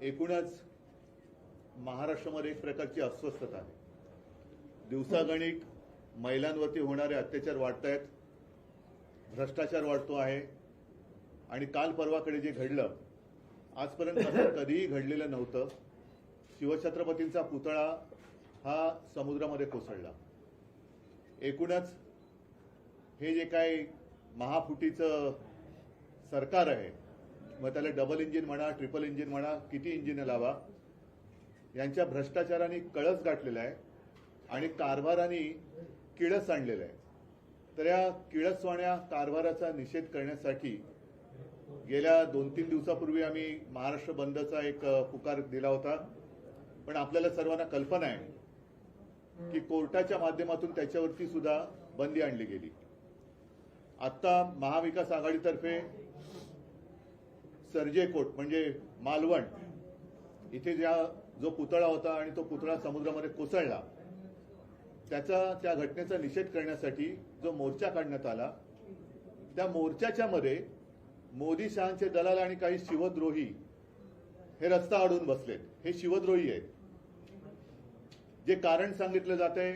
एकूणच महाराष्ट्रामध्ये एक प्रकारची अस्वस्थता आहे. दिवसागणिक महिलांवरती होणारे अत्याचार वाढत आहेत भ्रष्टाचार वाढतो आहे आणि काल परवाकडे जे घडलं आजपर्यंत असं कधीही घडलेलं नव्हतं. शिवछत्रपतींचा पुतळा हा समुद्रामध्ये कोसळला. एकूणच हे जे काही महाफुटीचं सरकार आहे मग त्याला डबल इंजिन म्हणा ट्रिपल इंजिन म्हणा किती इंजिन लावा यांच्या भ्रष्टाचाराने कळस गाठलेला आहे आणि कारभाराने किळस आणलेलं आहे. तर या किळसवाण्या कारभाराचा निषेध करण्यासाठी गेल्या दोन तीन दिवसापूर्वी आम्ही महाराष्ट्र बंदचा एक पुकार दिला होता. पण आपल्याला सर्वांना कल्पना आहे की कोर्टाच्या माध्यमातून त्याच्यावरती सुद्धा बंदी आणली गेली. आता महाविकास आघाडीतर्फे सर्जेकोट म्हणजे मालवण. इथे ज्या जो पुतळा होता आणि तो पुतळा समुद्रामध्ये कोसळला त्याचा त्या घटनेचा निषेध करण्यासाठी जो मोर्चा काढण्यात आला त्या मोर्चाच्या मध्ये मोदी शहांचे दलाल आणि काही शिवद्रोही हे रस्ता अडून बसलेत. हे शिवद्रोही आहेत. जे कारण सांगितलं जात आहे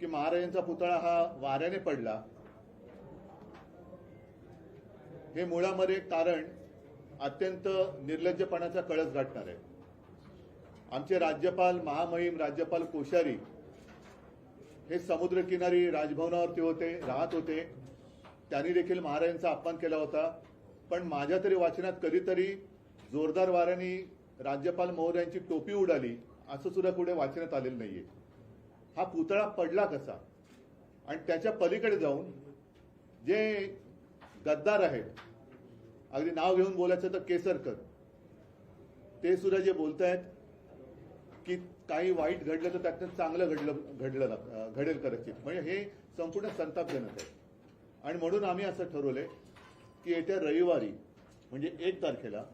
की महाराजांचा पुतळा हा वाऱ्याने पडला. हे मुळामध्ये कारण अत्यंत निर्लज्जपणाचा कळस गाठणार आहे. आमचे राज्यपाल महामहिम राज्यपाल कोश्यारी हे समुद्रकिनारी राजभवनावरती होते राहत होते. त्यांनी देखील महाराजांचा अपमान केला होता. पण माझ्या तरी वाचनात कधीतरी जोरदार वाऱ्याने राज्यपाल महोदयांची टोपी उडाली असं सुद्धा कुठे वाचण्यात आलेलं नाहीये. हा पुतळा पडला कसा? आणि त्याच्या पलीकडे जाऊन जे गद्दार आहेत अगदी नाव घेऊन बोलायचं तर केसरकर ते सुद्धा जे बोलतायत की काही वाईट घडलं तर त्यातनं चांगलं घडलं घडलं घडेल कदाचित. म्हणजे हे संपूर्ण संतापजनक आहे. आणि म्हणून आम्ही असं ठरवलंय की येत्या रविवारी म्हणजे एक तारखेला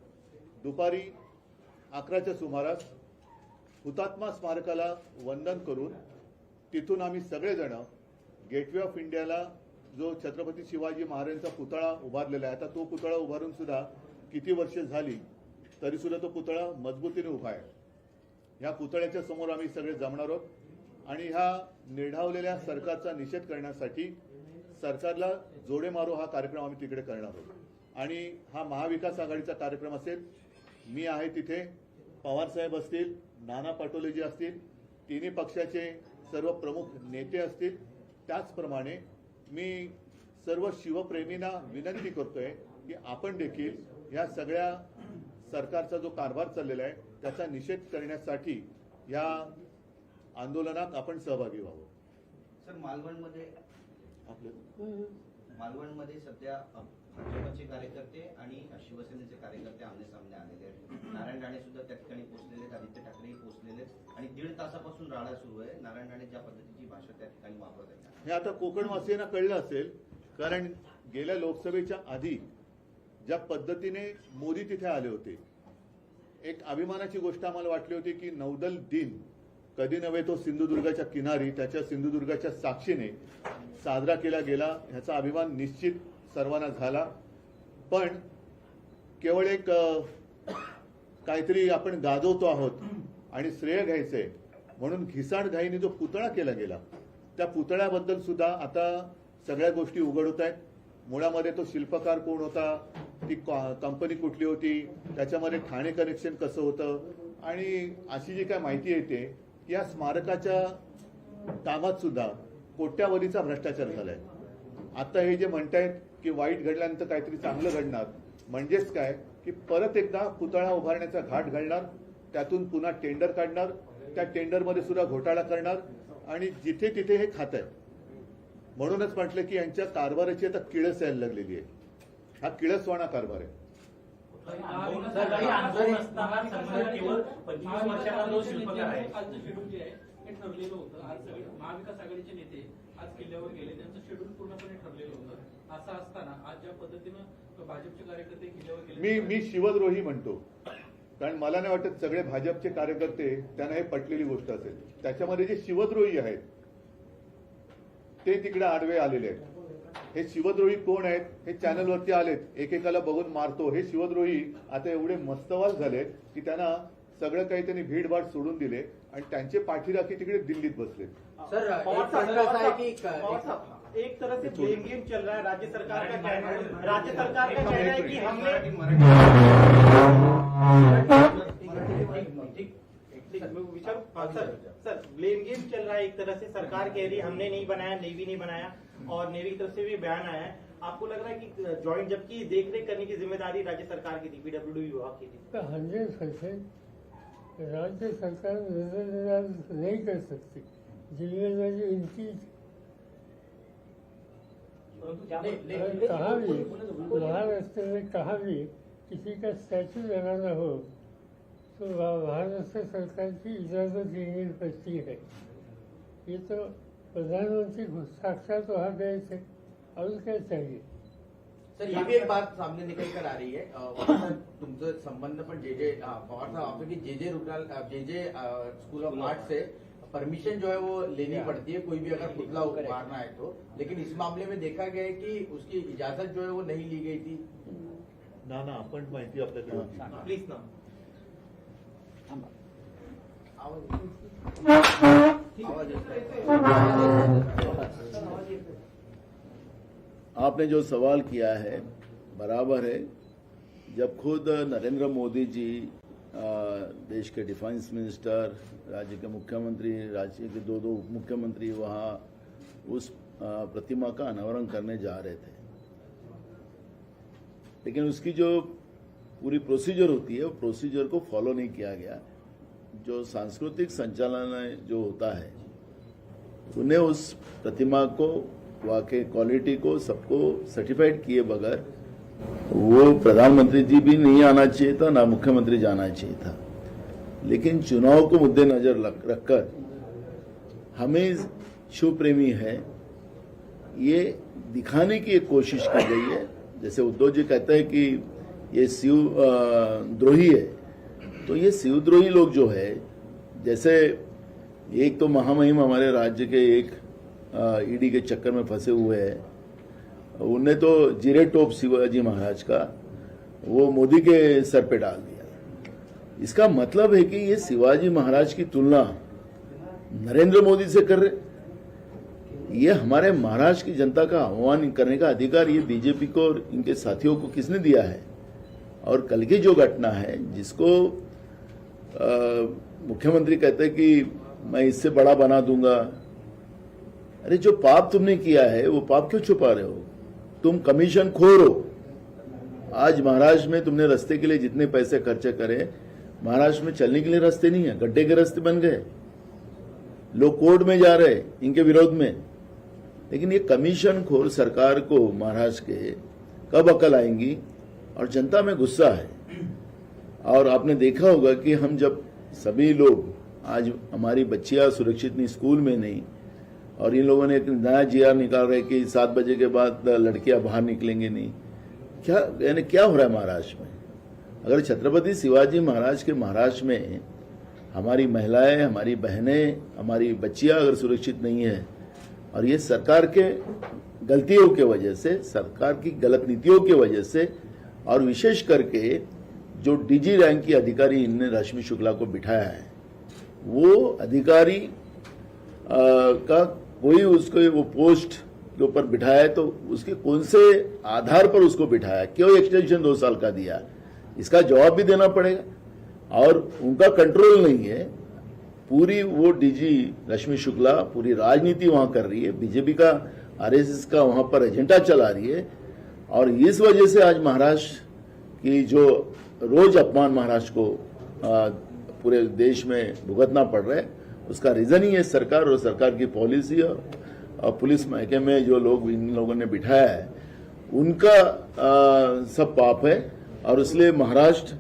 दुपारी अकराच्या सुमारास हुतात्मा स्मारकाला वंदन करून तिथून आम्ही सगळेजण गेटवे ऑफ इंडियाला जो छत्रपती शिवाजी महाराजांचा पुतळा उभारलेला आहे आता तो पुतळा उभारून सुद्धा किती वर्ष झाली तरी सुद्धा तो पुतळा मजबूतीने उभा आहे. या पुतळ्याच्या समोर आम्ही सगळे जमणार आहोत आणि ह्या निर्ढावलेल्या सरकारचा निषेध करण्यासाठी सरकारला जोडे मारो हा कार्यक्रम आम्ही तिकडे करणार आहोत. आणि हा महाविकास आघाडीचा कार्यक्रम असेल मी आहे तिथे पवारसाहेब असतील नाना पटोलेजी असतील तिन्ही पक्षाचे सर्व प्रमुख नेते असतील त्याचप्रमाणे मी सर्व शिवप्रेमींना विनंती करतोय की आपण देखील या सगळ्या सरकारचा जो कारभार चाललेला आहे त्याचा निषेध करण्यासाठी या आंदोलनात आपण सहभागी व्हावं. सर मालवणमध्ये आपलं? मालवणमध्ये सध्या भाजपचे कार्यकर्ते आणि शिवसेनेचे कार्यकर्ते आमने सामने आलेले आहेत. नारायण राणे सुद्धा त्या ठिकाणी पोहोचलेले आहेत आदित्य ठाकरेही पोहोचलेले आहेत. तासापासून राडा सुरू आहे. नारायण राणे ज्या पद्धतीची भाषा त्या ठिकाणी वापरत आहे. हे आता कोकणवासियांना कळलं असेल कारण गेल्या लोकसभेच्या आधी ज्या पद्धतीने मोदी तिथे आले होते एक अभिमानाची गोष्ट आम्हाला वाटली होती की नौदल दिन कधी नव्हे तो सिंधुदुर्गाच्या किनारी त्याच्या सिंधुदुर्गाच्या साक्षीने साजरा केला गेला ह्याचा अभिमान निश्चित सर्वांना झाला. पण केवळ एक काहीतरी आपण गाजवतो आहोत आणि श्रेय घ्यायचंय म्हणून घिसाडघाईने जो पुतळा केला गेला त्या पुतळ्याबद्दल सुद्धा आता सगळ्या गोष्टी उघड होत आहेत. मुळामध्ये तो शिल्पकार कोण होता ती कंपनी कुठली होती त्याच्यामध्ये ठाणे कनेक्शन कसं होतं? आणि अशी जी काय माहिती येते या स्मारकाच्या कामात सुद्धा कोट्यावधीचा भ्रष्टाचार झालाय. आता हे जे म्हणतायत की वाईट घडल्यानंतर काहीतरी चांगलं घडणार म्हणजेच काय की परत एकदा पुतळा उभारण्याचा घाट घालणार त्यातून पुन्हा टेंडर काढणार त्या टेंडरमध्ये सुद्धा घोटाळा करणार आणि जिथे तिथे हे खात आहे. म्हणूनच म्हटलं की यांच्या कारभाराची आता किळस यायला लागलेली आहे. हा किळसवाणा कारभार आहे. हे ठरलेलं होतं आज सगळे महाविकास आघाडीचे नेते आज किल्ल्यावर गेले त्यांचं शेड्यूल पूर्णपणे ठरलेलं होतं असं असताना आज ज्या पद्धतीनं भाजपचे कार्यकर्ते किल्ल्यावर गेले मी मी शिवद्रोही म्हणतो. कारण मला नाही वाटत सगळे भाजपचे कार्यकर्ते त्यांना हे पटलेली गोष्ट असेल. त्याच्यामध्ये जे शिवद्रोही आहेत ते तिकडे आडवे आलेले आहेत. हे शिवद्रोही कोण आहेत? हे चॅनलवरती आलेत. एकेकाला बघून मारतो. हे शिवद्रोही आता एवढे मस्तवाल झालेत की त्यांना सगळं काही त्यांनी भीडभाड सोडून दिले आणि त्यांचे पाठीराखी तिकडे दिल्लीत बसले. एक तरह से ब्लेम गेम चल रहा है राज्य सरकार का कहना राज्य सरकार का कहना है कि हमने ब्लेम गेम चल रहा है एक तरह से सरकार कह रही है हमने नहीं बनाया नेवी नहीं बनाया और नेवी की तरफ़ से भी बयान आया है आपको लग रहा है कि ज्वाइंट जबकि देख रेख करने की ज़िम्मेदारी राज्य सरकार की थी पीडब्ल्यू विभाग की थी हंड्रेड परसेंट राज्य सरकार नजरअंदाज नहीं कर सकती ज़िम्मेदारी इनकी कहा भी महाराष्ट्र में कहा भी किसी का स्टैचू लगाना हो तो वह महाराष्ट्र सरकार की इजाज़त लेनी पड़ती है। ये तो प्रधानमंत्री साक्षात वहाँ गए थे। और क्या चाहिए? सर ये भी एक बात सामने निकल कर आ रही है। तुमचं संबंध पण जे जे पवार साहब आपको की जे जे रुग्णाल J J school of art say permission जो है वो लेनी पड़ती है कोई भी अगर पुतला उतारना है तो। लेकिन इस मामले में देखा गया है कि उसकी इजाज़त जो है वो नहीं ली गई थी। ना ना आपण माहिती आपल्याकडे होती. प्लीज़ ना आपने जो सवाल किया है बराबर है जब खुद नरेंद्र मोदी जी देश के डिफेंस मिनिस्टर राज्य के मुख्यमंत्री राज्य के दो दो उप मुख्यमंत्री वहाँ उस प्रतिमा का अनावरण करने जा रहे थे। लेकिन उसकी जो पूरी प्रोसीजर होती है, वो प्रोसीजर को फॉलो नहीं किया गया। जो सांस्कृतिक संचालन जो होता है, उन्हें उस प्रतिमा को वाकई क्वालिटी को, सबको सर्टिफाइड किए बगैर, वो प्रधानमंत्री जी भी नहीं आना चाहिए था, ना मुख्यमंत्री जाना चाहिए था। लेकिन चुनाव को मुद्दे नज़र रखकर हमें शिव प्रेमी है। ये दिखाने की एक कोशिश की गई है जैसे उद्धव जी कहते हैं कि ये शिव द्रोही है। तो ये शिवद्रोही लोग जो है, जैसे एक तो महामहिम हमारे राज्य के एक ईडी के चक्कर में फंसे हुए हैं। उनने तो जीरे टोप शिवाजी महाराज का, वो मोदी के सर पे डाल दिया। इसका मतलब है कि ये शिवाजी महाराज की तुलना नरेंद्र मोदी से कर रहे ये हमारे महाराष्ट्र की जनता का आह्वान करने का अधिकार ये बीजेपी को और इनके साथियों को किसने दिया है? और कल की जो घटना है, जिसको मुख्यमंत्री कहते हैं कि मैं इससे बड़ा बना दूँगा। अरे, जो पाप तुमने किया है, वो पाप क्यों छुपा रहे हो? तुम कमीशन खोर। आज महाराष्ट्र में तुमने रास्ते के लिए जितने पैसे खर्चे करे महाराष्ट्र में चलने के लिए रास्ते नहीं है, गड्ढे के रास्ते बन गए। लोग कोर्ट में जा रहे इनके विरोध में। लेकिन ये कमीशन खोर सरकार को महाराष्ट्र के कब अकल आएँगी? और जनता में गुस्सा है। और आपने देखा होगा कि हम जब सभी लोग, आज हमारी बच्चियाँ सुरक्षित नहीं, स्कूल में नहीं, और इन लोगों ने एक नया जीआर निकाल रहे कि सात बजे के बाद लड़कियाँ बाहर निकलेंगे नहीं। क्या, यानी क्या हो रहा है महाराष्ट्र में? अगर छत्रपति शिवाजी महाराज के महाराष्ट्र में हमारी महिलाएँ, हमारी बहनें, हमारी बच्चियाँ अगर सुरक्षित नहीं है और ये सरकार के गलतियों के वजह से सरकार की गलत नीतियों की वजह से और विशेष करके जो डीजी रैंक की अधिकारी इनने रश्मि शुक्ला को बिठाया है वो अधिकारी अ, का कोई उसको वो पोस्ट के ऊपर बिठाया है तो उसके कौन से आधार पर उसको बिठाया क्यों एक्सटेंशन दो साल का दिया? इसका जवाब भी देना पड़ेगा। और उनका कंट्रोल नहीं है पूरी वो डीजी रश्मि शुक्ला पूरी राजनीति वहाँ कर रही है बीजेपी का आरएसएस का वहाँ पर एजेंडा चला रही है और इस वजह से आज महाराष्ट्र की जो रोज अपमान महाराष्ट्र को पूरे देश में भुगतना पड़ रहा है उसका रीजन ही है सरकार और सरकार की पॉलिसी और, और पुलिस महके में जो लोग इन लोगों ने बिठाया है उनका आ, सब पाप है और इसलिए महाराष्ट्र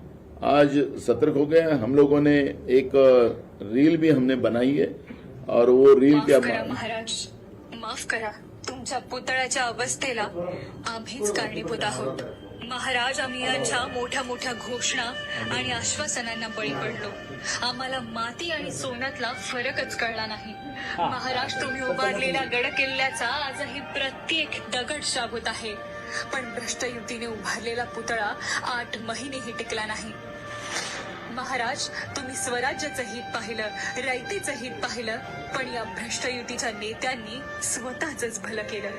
आज सतर्क हो गए हम लोगों ने एक रील भी हमने बनाई है और वो रील माफ क्या करा महाराज माफ करा तुमच्या पुतळ्याच्या अवस्थेला आम्हीच कारणीभूत आहोत. महाराज आम्ही यांच्या मोठ्या मोठ्या घोषणा आणि आश्वासनांना बळी पडलो. आम्हाला माती आणि सोन्यातला फरकच कळला नाही. महाराज तुम्ही उभारलेल्या गड किल्ल्याचा आजही प्रत्येक दगड शाबूत आहे. पण भ्रष्ट युतीने उभारलेला पुतळा आठ महिनेही टिकला नाही. महाराज तुम्ही स्वराज्याचं हित पाहिलं रयतेचं हित पाहिलं पण या भ्रष्ट युतीच्या नेत्यांनी स्वतःच भलं केलं.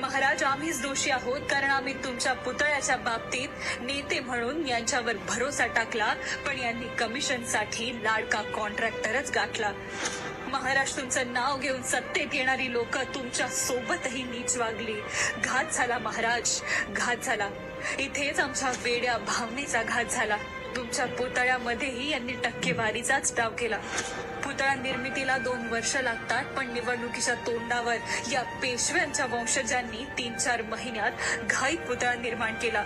महाराज आम्हीच दोषी आहोत कारण आम्ही तुमच्या पुतळ्याच्या बाबतीत नेते म्हणून यांच्यावर भरोसा टाकला पण यांनी कमिशनसाठी लाडका कॉन्ट्रॅक्टरच गाठला. महाराज तुमचं नाव घेऊन सत्तेत येणारी लोक तुमच्या सोबतही नीच वागली. घात झाला महाराज घात झाला. इथेच आमच्या वेड्या भावनेचा घात झाला. तुमच्या पुतळ्यामध्येही यांनी टक्केवारीचाच डाव केला. पुतळा निर्मितीला दोन वर्ष लागतात पण निवडणुकीच्या तोंडावर या पेशव्यांच्या वंशजांनी तीन चार महिन्यात घाईत पुतळा निर्माण केला.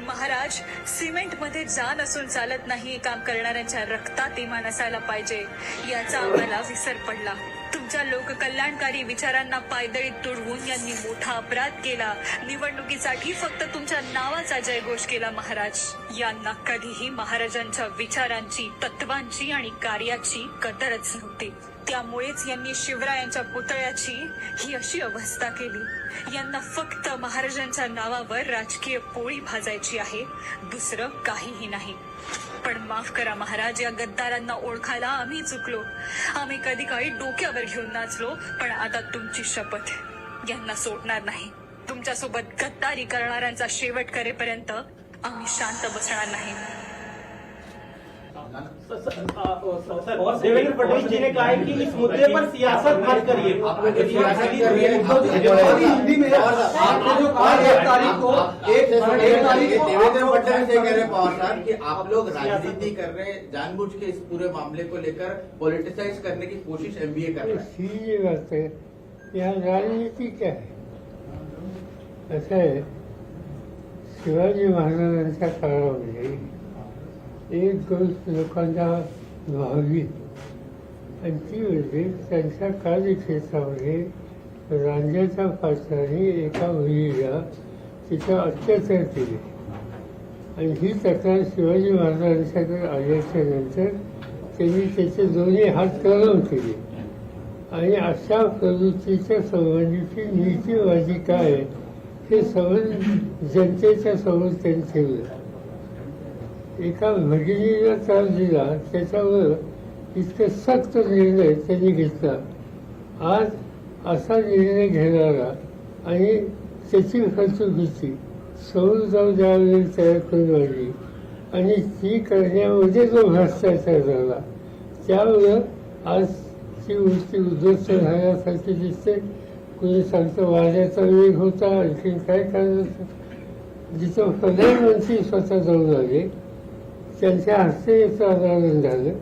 महाराज सिमेंटमध्ये जान असून चालत नाही काम करणाऱ्यांच्या रक्तात इमान असायला पाहिजे याचा आम्हाला विसर पडला. तुमच्या लोककल्याणकारी विचारांना पायदळीत तुडवून यांनी मोठा अपराध केला. निवडणुकीसाठी फक्त तुमच्या नावाचा जयघोष केला महाराज. यांना कधीही महाराजांच्या विचारांची तत्वांची आणि कार्याची कदरच नव्हती. त्यामुळेच यांनी शिवरायांच्या पुतळ्याची ही अशी अवस्था केली. यांना फक्त महाराजांच्या नावावर राजकीय पोळी भाजायची आहे दुसरं काहीही नाही. पण माफ करा महाराज या गद्दारांना ओळखायला आम्ही चुकलो. आम्ही कधी काही डोक्यावर घेऊन नाचलो पण आता तुमची शपथ यांना सोडणार नाही. तुमच्यासोबत गद्दारी करणाऱ्यांचा शेवट करेपर्यंत आम्ही शांत बसणार नाही. देवेंद्र फडणवीस जी ने कहा है कि इस मुद्दे पर सियासत मत करिए। हैं हिंदी में आपने जो कहा एक तारीख को एक तारीख देवेंद्र फडणवीस ये कह रहे पवार साहब कि आप लोग राजनीति कर रहे हैं जानबूझ के इस पूरे मामले को लेकर पॉलिटिसाइज करने की कोशिश एमबीए कर रहा है। है। यहाँ राजनीति क्या है? असं आहे शिवाजी महाराजांच्या काळामध्ये एक गोष्ट लोकांना व्हावी. आणि ती म्हणजे त्यांच्या कार्यक्षेत्रामध्ये रांजाच्या पात्राने एका मुलीला तिचा अत्याचार केले. आणि ही तक्रार शिवाजी महाराजांच्याकडे आल्याच्यानंतर त्यांनी त्याचे दोन्ही हात कलम केले. आणि अशा प्रवृत्तीच्या संबंधीची नीतीबाजी काय आहे हे संबंध जनतेच्या समोर त्यांनी ठेवलं. एका भगिनीला त्रास दिला त्याच्यावर इतकं सक्त निर्णय त्यांनी घेतला. आज असा निर्णय घेणारा आणि त्याची फसवणुकीची सौर जाऊ द्यावेळी तयार करून आली आणि ती करण्यामध्ये जो भ्रष्टाचार झाला त्यामुळं आज ती गोष्टी उद्ध्वस्त झाल्यासारखी दिसते. कोणी सांगतं वाऱ्याचा वेग होता आणखीन काय कारण जिथं प्रधानमंत्री स्वतः जाऊन आले त्यांच्या हस्ते याचं अनावरण झालं.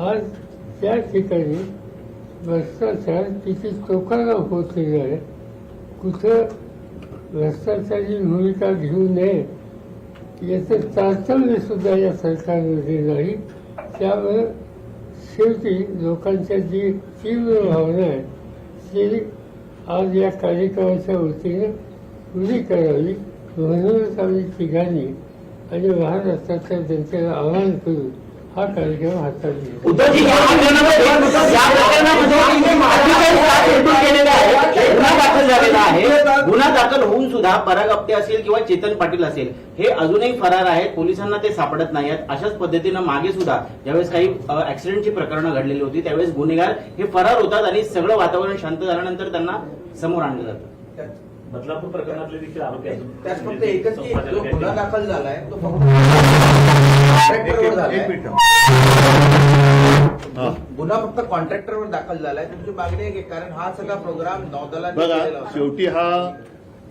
आज त्या ठिकाणी भ्रष्टाचार किती टोकाला होत आहे कुठं भ्रष्टाचाराची भूमिका घेऊ नये याचं तारतम्य सुद्धा या सरकारमध्ये नाही. त्यामुळे शेवटी लोकांच्या जी तीव्र भावना आहे ती आज या कार्यक्रमाच्या वतीनं पुरी करावी. म्हणूनच आम्ही ठिकाणी आणि महाराष्ट्राच्या जनतेला आवाहन करून हा कार्यक्रम हातात गुन्हा दाखल गुन्हा दाखल होऊन सुद्धा पराग आपटे असेल किंवा चेतन पाटील असेल हे अजूनही फरार आहेत पोलिसांना ते सापडत नाही आहेत अशाच पद्धतीनं मागे सुद्धा ज्यावेळेस काही ऍक्सिडेंटची प्रकरणं घडलेली होती त्यावेळेस गुन्हेगार हे फरार होतात आणि सगळं वातावरण शांत झाल्यानंतर त्यांना समोर आणलं जातं बदलापूर प्रकरणातले देखील आरोपी अजून त्यात फक्त एकच की जो गुन्हा दाखल झालाय तो फक्त हा. गुन्हा फक्त कॉन्ट्रॅक्टरवर दाखल झालाय तुमची मागणी आहे की कारण हा सगळा प्रोग्राम बघा होता. शेवटी हा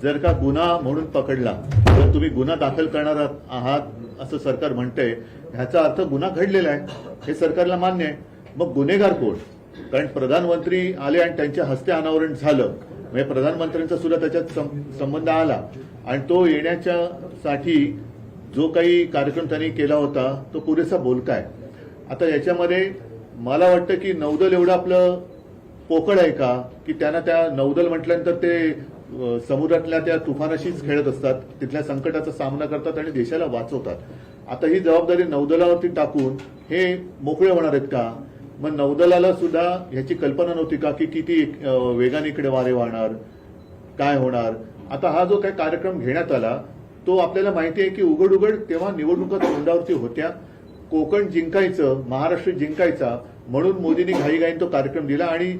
जर का गुन्हा म्हणून पकडला तर तुम्ही गुन्हा दाखल करणार आहात असं सरकार म्हणतंय. ह्याचा अर्थ गुन्हा घडलेला आहे हे सरकारला मान्य आहे. मग गुन्हेगार कोण? कारण प्रधानमंत्री आले आणि त्यांच्या हस्ते अनावरण झालं. म्हणजे प्रधानमंत्र्यांचा सुद्धा त्याच्यात सं- संबंध आला. आणि तो येण्याच्या साठी जो काही कार्यक्रम त्यांनी केला होता तो पुरेसा बोलका आहे आता याच्यामध्ये मला वाटतं की नौदल एवढं आपलं पोकळ आहे का? की त्यांना त्या नौदल म्हटल्यानंतर ते समुद्रातल्या त्या तुफानाशीच खेळत असतात तिथल्या संकटाचा सामना करतात आणि देशाला वाचवतात. आता ही जबाबदारी नौदलावरती टाकून हे मोकळे होणार आहेत का? मग नौदलाला सुद्धा ह्याची कल्पना नव्हती का की किती वेगाने इकडे वारे वाहणार काय होणार? आता हा जो काही कार्यक्रम घेण्यात आला तो आपल्याला माहिती आहे की उघड उघड तेव्हा निवडणुका तोंडावरती होत्या. कोकण जिंकायचं महाराष्ट्र जिंकायचा म्हणून मोदींनी घाईघाईन तो कार्यक्रम दिला आणि